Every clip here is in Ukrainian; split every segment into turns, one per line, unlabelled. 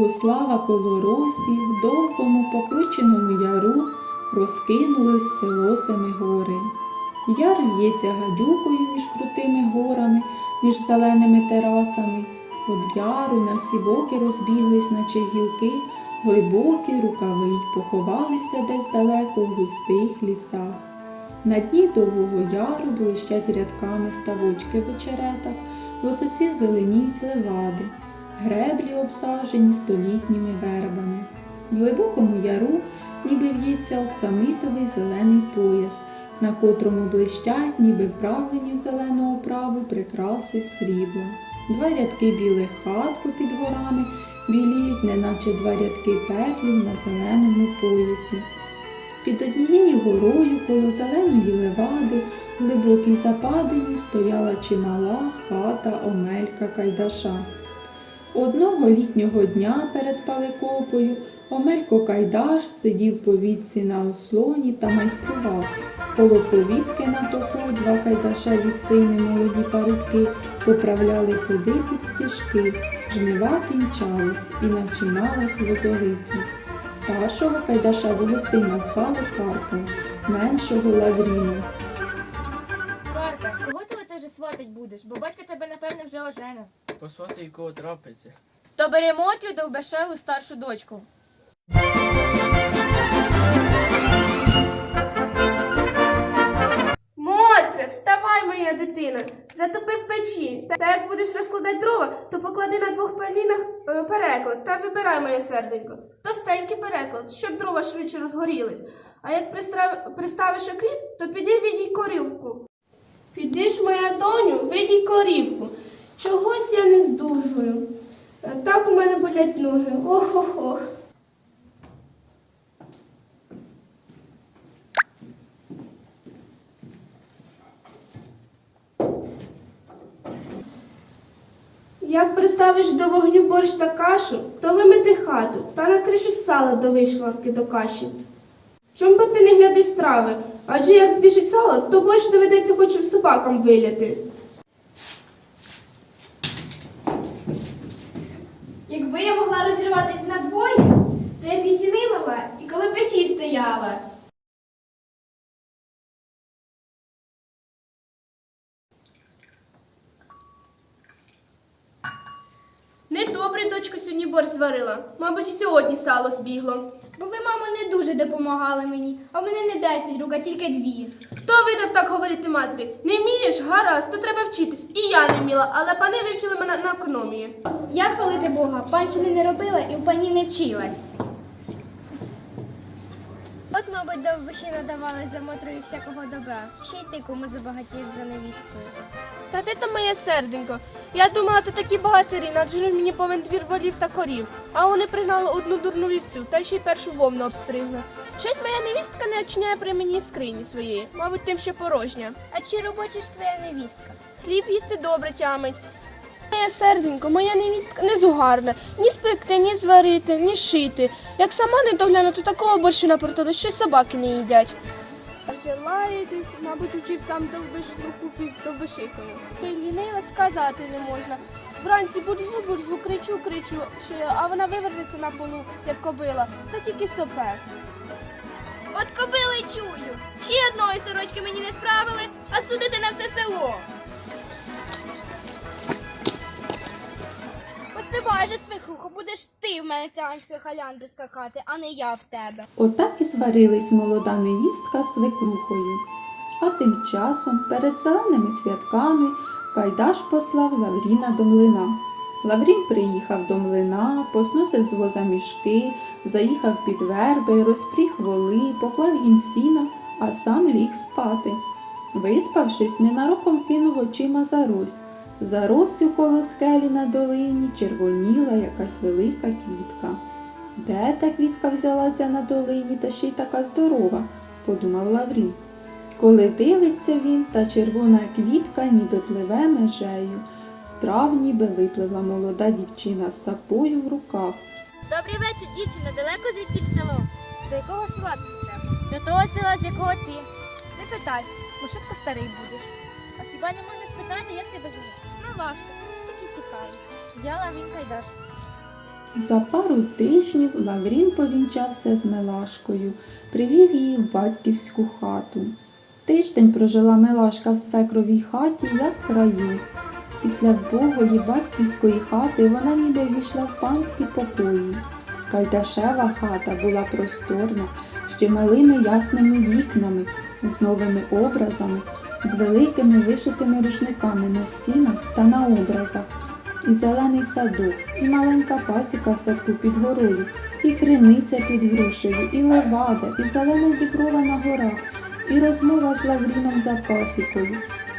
Богослава коло росі, в довгому покрученому яру розкинулось село Семигори. Яр в'ється гадюкою між крутими горами, між зеленими терасами. От яру на всі боки розбіглись, наче гілки, глибокі рукави й поховалися десь далеко в густих лісах. На дні довгого яру блищать рядками ставочки в очеретах, висоці зеленіють левади, греблі обсажені столітніми вербами. В глибокому яру ніби в'ється оксамитовий зелений пояс, на котрому блищать, ніби вправлені в зелену оправу прикраси срібла. Два рядки білих хат попід горами біліють, неначе два рядки пеклів на зеленому поясі. Під однією горою коло зеленої левади, в глибокій западині, стояла чимала хата Омелька Кайдаша. Одного літнього дня перед Паликопою Омелько Кайдаш сидів по вітці на ослоні та майстрував. Коло повітки на току два кайдашеві сини молоді парубки поправляли поди під стіжки. Жнива кінчались і начиналась возовиця. Старшого кайдашевого сина звали Карпом, меншого Лавріном.
Сватать будеш? Бо батько тебе, напевне, вже оженив.
Посвати кого трапиться.
То бери Мотрю Довбешеву старшу дочку.
Мотре, вставай, моя дитина, затопи в печі. Та як будеш розкладати дрова, то поклади на двох пелінах е, переклад та вибирай моє серденько. Товстенький переклад, щоб дрова швидше розгорілись. А як пристав- приставиш окріп, то піди відій корівку. Піди ж, моя доню, видій корівку. Чогось я не здужую. Е, Так у мене болять ноги. Ох-ох-ох. Як приставиш до вогню борщ та кашу, то вимити хату та накриши сало до вишварки до каші. Чом би ти не гляди страви? Адже як збіжить сало, то борщ доведеться хоч собакам виляти.
Якби я могла розірватися на двоє, то я б і сіни мала, і коли печі стояла.
Недобре дочка сьогодні борщ зварила. Мабуть, і сьогодні сало збігло.
Бо ви, мамо, не дуже допомагали мені, а в мене не десять рук, а тільки дві.
Хто видав так говорити матері? Не вмієш? Гаразд, то треба вчитись. І я не вміла, але пани вивчили мене на економії.
Я, хвалити Бога, панчини не робила і в панів не вчилась. Мабуть, довбиші надавали за мотрою всякого добра. Ще й ти кому забагатієш за невісткою.
Та де там моє серденько? Я думала, то такі багатирі, надже мені повен двір волів та корів. А вони пригнали одну дурну вівцю, та ще й першу вовну обстригли. Щось моя невістка не очиняє при мені скрині своєї, мабуть, тим ще порожня.
А чи робоча ж твоя невістка?
Хліб їсти добре тямить. Моє серденько, моя невістка не зугарна, ні спекти, ні зварити, ні шити. Як сама не догляну, то такого борщу напортили, що собаки не їдять. А вже лаєтесь, мабуть, учив сам довбиш купі з довбишикою. Лінила сказати не можна. Вранці буржу, буржу, кричу, кричу, а вона вивернеться на полу, як кобила, та тільки сопе.
От кобили чую. Ще одної сорочки мені не справили, а судити на все село. Пострибай же свихруху, будеш ти в мене циганської халянди скакати, а не я в тебе.
Отак і сварились молода невістка з свекрухою. А тим часом перед зеленими святками Кайдаш послав Лавріна до млина. Лаврін приїхав до млина, посносив з воза мішки, заїхав під верби, розпріг воли, поклав їм сіна, а сам ліг спати. Виспавшись, ненароком кинув очима за рось. За росю коло скелі на долині червоніла якась велика квітка. Де та квітка взялася на долині та ще й така здорова, подумав Лаврін. Коли дивиться він, та червона квітка ніби пливе межею. З трав ніби випливла молода дівчина з сапою в руках.
Добрий вечір, дівчина, далеко звідки село? До якого села тобі треба? До того села, з якого ти. Не питай, бо швидко старий будеш. А хіба не можна спитати, як тебе звуть? Я Лаврін Кайдаш.
За пару тижнів Лаврін повінчався з Милашкою, привів її в батьківську хату. Тиждень прожила Милашка в свекровій хаті, як в раю. Після вбогої батьківської хати вона ніби війшла в панські покої. Кайдашева хата була просторна, з чималими ясними вікнами, з новими образами, з великими вишитими рушниками на стінах та на образах, і зелений садок, і маленька пасіка в садку під горою, і криниця під грушею, і левада, і зелена діброва на горах, і розмова з Лавріном за пасікою.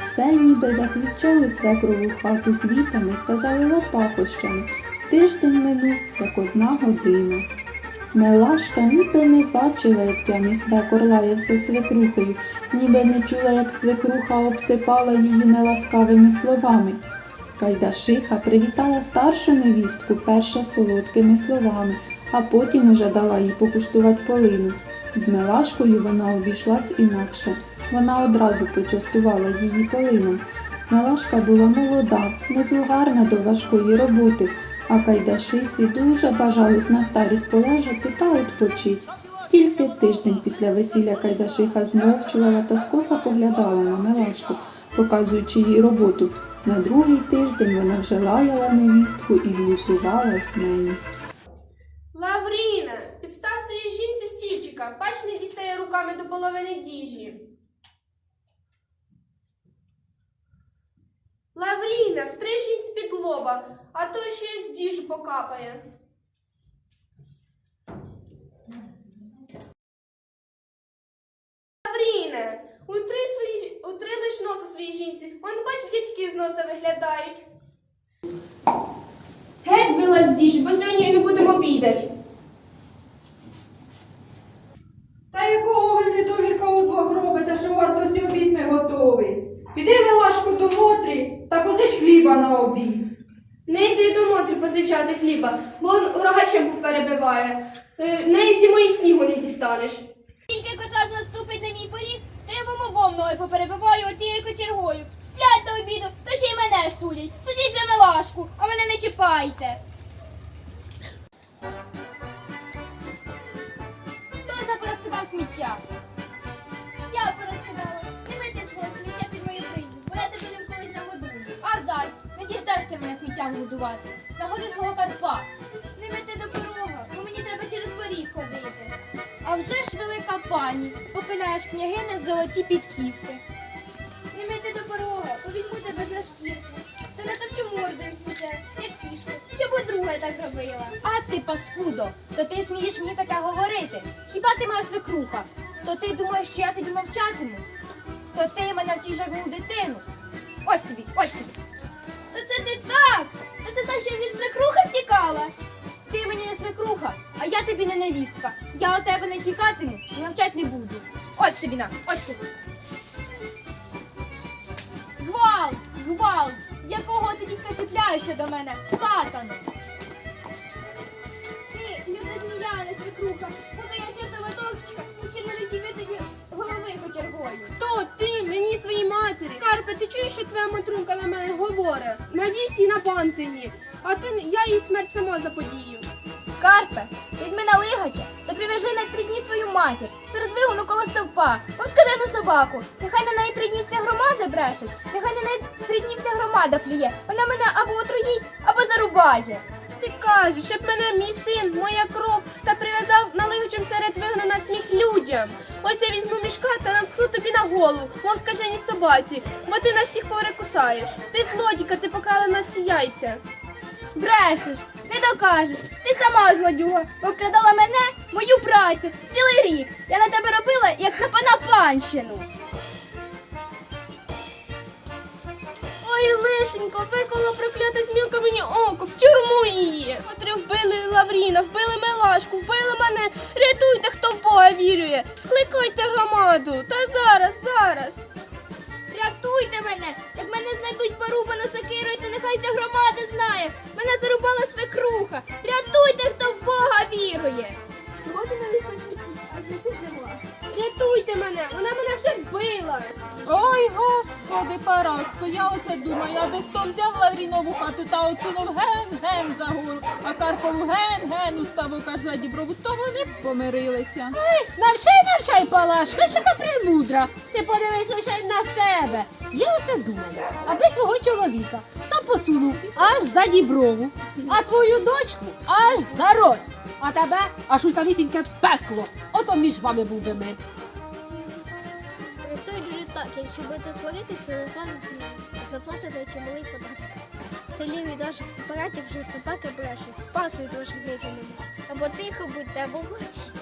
Все ніби заквітчало свекрову хату квітами та залило пахощами. Тиждень минув, як одна година. Мелашка ніби не бачила, як п'яний свекор лаявся свекрухою, ніби не чула, як свекруха обсипала її неласкавими словами. Кайдашиха привітала старшу невістку перше солодкими словами, а потім уже дала їй покуштувати полину. З Мелашкою вона обійшлась інакше. Вона одразу почастувала її полином. Мелашка була молода, незугарна до важкої роботи, а Кайдашисі дуже бажалось на старість полежати та відпочить. Тільки тиждень після весілля Кайдашиха змовчувала та скоса поглядала на Мелашку, показуючи їй роботу. На другий тиждень вона вже лаяла невістку і глузувала з нею.
Лавріна, підстав своїй жінці стільчика, бач, не дістає руками до половини діжі. Лавріна, втри жінці під лоба, а то ще й з діжу покапає. Лавріна, утри, свої, утри лиш носа своїй жінці. Вон бач, дітки з носа виглядають. Геть вилазь з діжі, бо сьогодні не будемо обідати.
Та якого ви недовірка удвох робите, що у вас досі обід не готовий? Піди Милашко до Мотрі та позич хліба на обід.
Не йди до Мотрі позичати хліба, бо он рогачем перебиває. Е, В неї зимою снігу не дістанеш.
Тільки котра з вас ступить на мій поріг, то я вам обом ноги поперебиваю оцією кочергою. Сплять до обіду, то ще й мене судять. Судіть же милашку, а мене не чіпайте. Хто це порозкидав сміття? Ти мене годувати. Нагоди свого карпа. Не мити до порога, бо мені треба через поріг ходити. А вже ж велика пані, покидаєш княгини золоті підківки. Не мити до порога, повізьму тебе за шкірку. Та не товчу мордою сміття, як кішку, щоб у друге так робила. А ти, паскудо, то ти смієш мені таке говорити? Хіба ти моя свекруха? То ти думаєш, що я тобі мовчатиму? То ти мене втішав дитину. Ось тобі, ось тобі. Це ти так! Та це та ще від свекрухи втікала. Ти мені не свекруха, а я тобі не невістка. Я у тебе не тікатиму і навчать не буду. Ось тобі на, ось тобі. Гвалт, гвалт! Якого ти тітка чіпляєшся до мене? Сатано! Ти, люта змія, не свекруха. Буду я чортова дочка, чи не розіб'ю тобі голови почергою.
То ти. Карпе, ти чуєш, що твоя матрунка на мене говорить? На вісі на бантині. А ти я їй смерть сама заподію.
Карпе, візьми на лигача та прив'яжи на три дні свою матір серед вигону коло стовпа. Ось скажи на собаку. Нехай на неї три дні вся громада брешить, нехай на неї три дні вся громада плює. Вона мене або отруїть, або зарубає.
Ти кажеш, щоб мене мій син, моя кров, та прив'язав налигачем серед вигну на сміх людям. Ось я візьму мішка та наткну тобі на голову, мов скаженій собаці, бо ти нас всіх перекусаєш. Ти злодіка, ти покрала наші яйця.
Брешеш, не докажеш. Ти сама злодюга, бо вкрадала мене, мою працю, цілий рік. Я на тебе робила, як на пана панщину.
Ой, лишенько, викола проклята змілка мені око, в тюрму її. Вбили Лавріна, вбили Милашку, вбили мене. Рятуйте, хто в Бога вірює. Скликайте громаду. Та зараз, зараз.
Рятуйте мене! Як мене знайдуть порубану сокирою, то нехай вся громада знає. Мене зарубала свекруха. Рятуйте, хто в Бога вірує.
Чого ти навіс Рятуйте мене, вона мене вже вбила.
Ой, господи, Параско, я оце думаю, аби хто взяв Лавріно Карпову хату та оцунув ген-ген за гору, а Карпову ген-ген у ставок за діброву, то вони б помирилися.
Ой, Навчай, навчай, Палашко, що ти премудра. Ти подивись лише на себе. Я оце думаю, аби твого чоловіка хто посунув аж за діброву, а твою дочку аж за рось, а тебе аж у самісіньке пекло. Ото між вами був би мир.
Вже так, якщо будете сваритися, заплатите чималий податок. В селі від ваших сепаратів вже собаки брешуть, спасують ваших дітей. Або тихо будьте, або платіть.